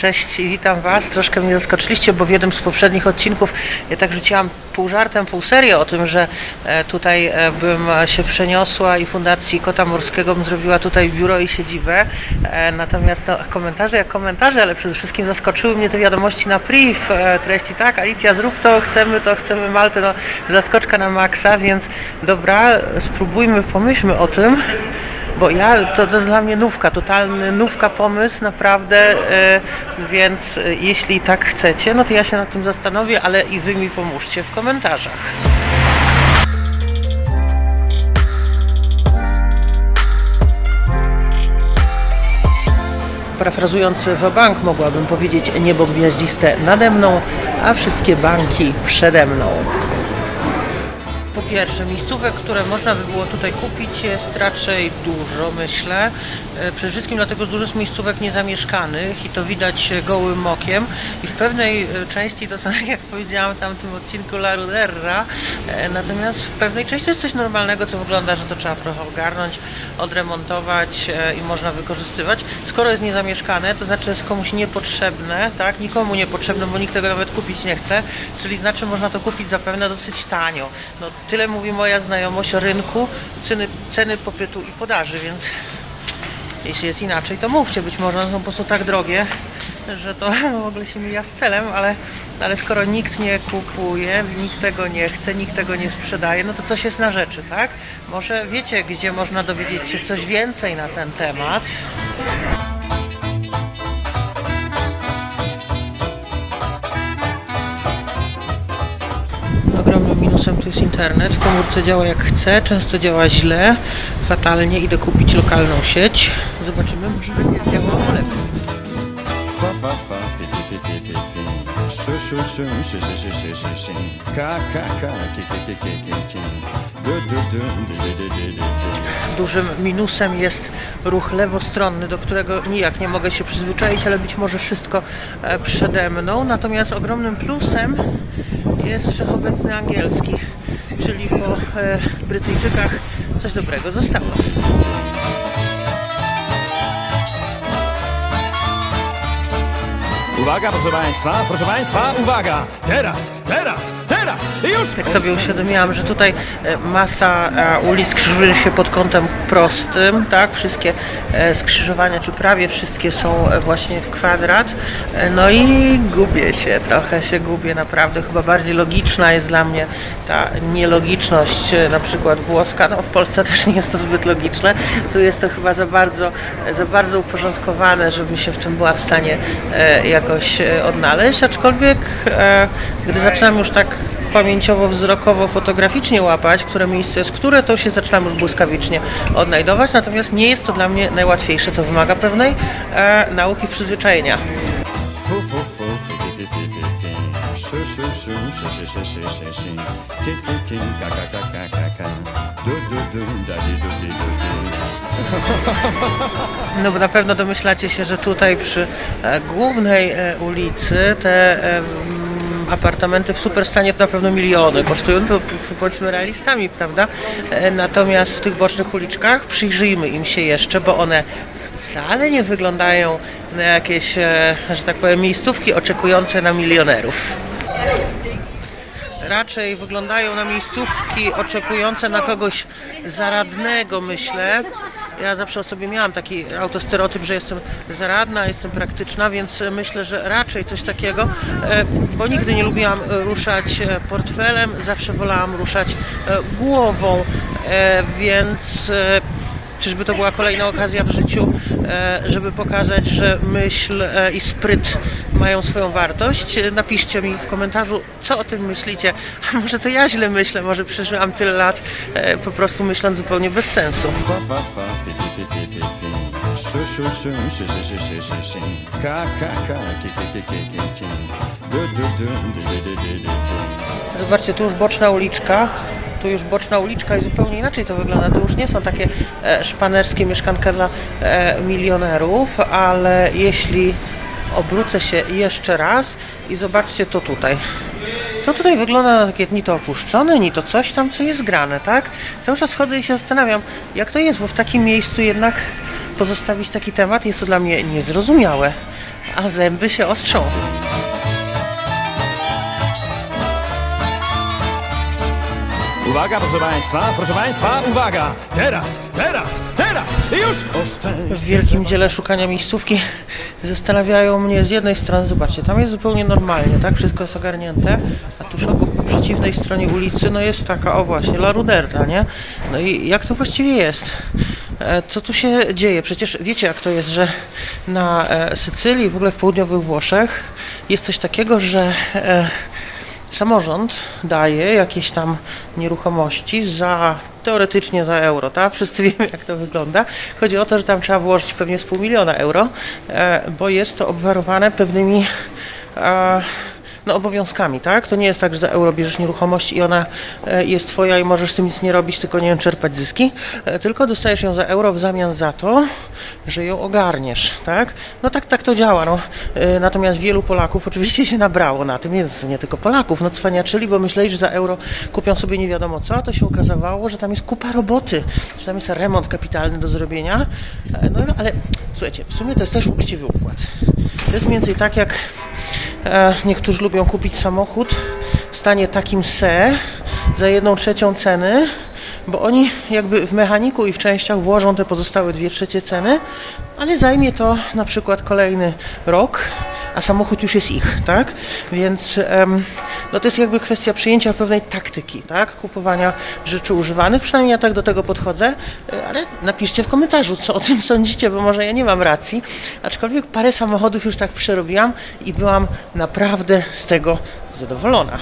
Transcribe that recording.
Cześć witam Was. Troszkę mnie zaskoczyliście, bo w jednym z poprzednich odcinków ja tak rzuciłam pół żartem, pół serio o tym, że e, tutaj e, bym się przeniosła i Fundacji Kota Morskiego bym zrobiła tutaj biuro i siedzibę. E, Natomiast no, komentarze jak komentarze, ale przede wszystkim zaskoczyły mnie te wiadomości na priv. Treści tak, Alicja zrób to, chcemy to, chcemy Maltę. No, zaskoczka na maksa, więc dobra, spróbujmy, pomyślmy o tym. Bo ja, to, to jest dla mnie nówka, totalny nówka pomysł, naprawdę, e, więc e, jeśli tak chcecie, no to ja się nad tym zastanowię, ale i wy mi pomóżcie w komentarzach. Parafrazując bank mogłabym powiedzieć niebo gwiaździste nade mną, a wszystkie banki przede mną. Pierwsze, miejscówek, które można by było tutaj kupić jest raczej dużo, myślę. E, Przede wszystkim dlatego, że dużo jest miejscówek niezamieszkanych i to widać e, gołym okiem. I w pewnej e, części to są, jak powiedziałam w tamtym odcinku, La Ruderra. Natomiast w pewnej części jest coś normalnego, co wygląda, że to trzeba trochę ogarnąć, odremontować i można wykorzystywać. Skoro jest niezamieszkane, to znaczy jest komuś niepotrzebne, tak? Nikomu niepotrzebne, bo nikt tego nawet kupić nie chce, czyli znaczy można to kupić zapewne dosyć tanio. No, tyle mówi moja znajomość rynku, ceny, ceny popytu i podaży, więc jeśli jest inaczej, to mówcie, być może one są po prostu tak drogie, że to w ogóle się mija z celem, ale, ale skoro nikt nie kupuje, nikt tego nie chce, nikt tego nie sprzedaje, no to coś jest na rzeczy, tak? Może wiecie, gdzie można dowiedzieć się coś więcej na ten temat? Jest internet. W komórce działa jak chce, często działa źle, fatalnie. Idę kupić lokalną sieć. Zobaczymy, może będzie działało lepiej. Dużym minusem jest ruch lewostronny, do którego nijak nie mogę się przyzwyczaić, ale być może wszystko e, przede mną. Natomiast ogromnym plusem jest wszechobecny angielski, czyli po e, Brytyjczykach coś dobrego zostało. Uwaga, proszę Państwa, proszę Państwa, uwaga! Teraz, teraz, teraz! I już! Tak sobie uświadomiłam, że tutaj e, masa e, ulic krzyżuje się pod kątem prostym, tak? Wszystkie e, skrzyżowania, czy prawie wszystkie są właśnie w kwadrat. No i gubię się, trochę się gubię naprawdę. Chyba bardziej logiczna jest dla mnie ta nielogiczność, na przykład włoska. No w Polsce też nie jest to zbyt logiczne. Tu jest to chyba za bardzo, za bardzo uporządkowane, żebym się w czym była w stanie e, jakoś e, odnaleźć. Aczkolwiek, e, gdy zaczynam już tak pamięciowo, wzrokowo, fotograficznie łapać, które miejsce jest które, to się zaczynam już błyskawicznie odnajdować, natomiast nie jest to dla mnie najłatwiejsze, to wymaga pewnej e, nauki przyzwyczajenia. Shu shu shu shi shi shi shi shi shi Ki ki ki ka ka ka ka ka ka Du du du da di du di du di No bo na pewno domyślacie się, że tutaj przy e, głównej e, ulicy te e, apartamenty w superstanie to na pewno miliony kosztują, to bądźmy realistami, prawda? E, Natomiast w tych bocznych uliczkach przyjrzyjmy im się jeszcze, bo one wcale nie wyglądają na jakieś, e, że tak powiem, miejscówki oczekujące na milionerów raczej wyglądają na miejscówki oczekujące na kogoś zaradnego, myślę. Ja zawsze o sobie miałam taki autostereotyp, że jestem zaradna, jestem praktyczna, więc myślę, że raczej coś takiego, e, bo nigdy nie lubiłam ruszać e, portfelem, zawsze wolałam ruszać e, głową, więc Czyżby to była kolejna okazja w życiu, e, żeby pokazać, że myśl e, i spryt mają swoją wartość? Napiszcie mi w komentarzu, co o tym myślicie. A może to ja źle myślę, może przeżyłam tyle lat e, po prostu myśląc zupełnie bez sensu. Zobaczcie, tu już boczna uliczka. Tu już boczna uliczka i zupełnie inaczej to wygląda. To już nie są takie e, szpanerskie mieszkanka dla e, milionerów, ale jeśli obrócę się jeszcze raz i zobaczcie to tutaj. To tutaj wygląda na takie ni to opuszczone, ni to coś tam, co jest grane, tak? Cały czas chodzę i się zastanawiam, jak to jest, bo w takim miejscu jednak pozostawić taki temat jest to dla mnie niezrozumiałe. a zęby się ostrzą. Uwaga, proszę państwa, proszę państwa, uwaga! Teraz, teraz, teraz! Już! W wielkim dziele szukania miejscówki zastanawiają mnie z jednej strony, zobaczcie, tam jest zupełnie normalnie, tak? Wszystko jest ogarnięte, a tuż obok po przeciwnej stronie ulicy, no jest taka, o właśnie, La Ruderta, nie? No i jak to właściwie jest? E, Co tu się dzieje? Przecież wiecie jak to jest, że na e, Sycylii, w ogóle w południowych Włoszech jest coś takiego, że e, samorząd daje jakieś tam nieruchomości za teoretycznie za euro, tak? Wszyscy wiemy jak to wygląda. Chodzi o to, że tam trzeba włożyć pewnie z pół miliona euro, e, bo jest to obwarowane pewnymi e, no, obowiązkami, tak? To nie jest tak, że za euro bierzesz nieruchomość i ona e, jest twoja i możesz z tym nic nie robić, tylko nie wiem, czerpać zyski, e, tylko dostajesz ją za euro w zamian za to, że ją ogarniesz, tak? No tak, tak to działa, no. E, Natomiast wielu Polaków oczywiście się nabrało na tym, jest nie tylko Polaków, no cwaniaczyli, bo myśleli, że za euro kupią sobie nie wiadomo co, a to się okazało, że tam jest kupa roboty, że tam jest remont kapitalny do zrobienia, no ale słuchajcie, w sumie to jest też uczciwy układ. To jest mniej więcej tak, jak niektórzy lubią kupić samochód w stanie takim se za jedną trzecią ceny, bo oni jakby w mechaniku i w częściach włożą te pozostałe dwie trzecie ceny, ale zajmie to na przykład kolejny rok, a samochód już jest ich, tak? Więc em, no to jest jakby kwestia przyjęcia pewnej taktyki, tak? Kupowania rzeczy używanych, przynajmniej ja tak do tego podchodzę, e, ale napiszcie w komentarzu, co o tym sądzicie, bo może ja nie mam racji, aczkolwiek parę samochodów już tak przerobiłam i byłam naprawdę z tego zadowolona.